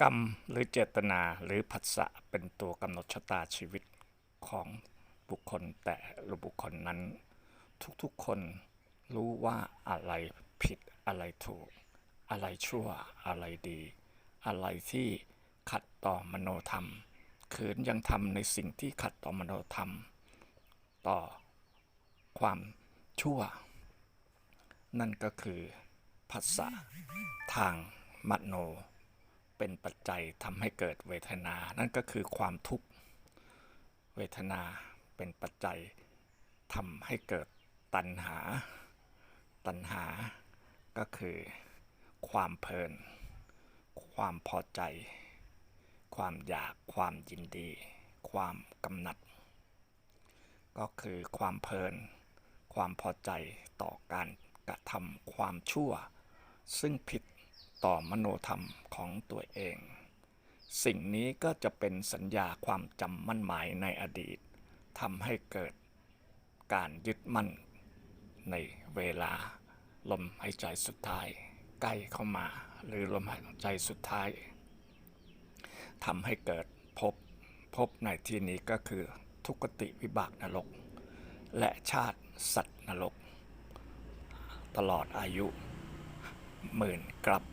กรรมหรือเจตนาหรือผัสสะเป็นตัวกำหนดชะตาชีวิตของบุคคลแต่ละบุคคลนั้น ทุกๆคนรู้ว่าอะไรผิดอะไรถูก อะไรชั่วอะไรดี อะไรที่ขัดต่อมโนธรรมขืนยังทำในสิ่งที่ขัดต่อมโนธรรม ต่อความชั่ว นั่นก็คือภาษาทางมโน เป็นปัจจัยทำให้เกิดเวทนา นั่นก็คือความทุกข์ เวทนาเป็นปัจจัยทำให้เกิดตัณหา ตัณหาก็คือความเพลิน ความพอใจ ความอยาก ความยินดี ความกำหนัด ก็คือความเพลิน ความพอใจต่อการกระทำความชั่ว ซึ่งผิด ต่อมโนธรรมของตัวเอง สิ่งนี้ก็จะเป็นสัญญาความจำมั่นหมายในอดีตทำให้เกิดการยึดมั่นในเวลา ลมหายใจสุดท้าย ใกล้เข้ามา หรือลมหายใจสุดท้ายทำให้เกิดพภพบในที่นี้ก็คือทุกติวิบากนรก และชาติสัตว์นรก ตลอดอายุหมื่นกลับ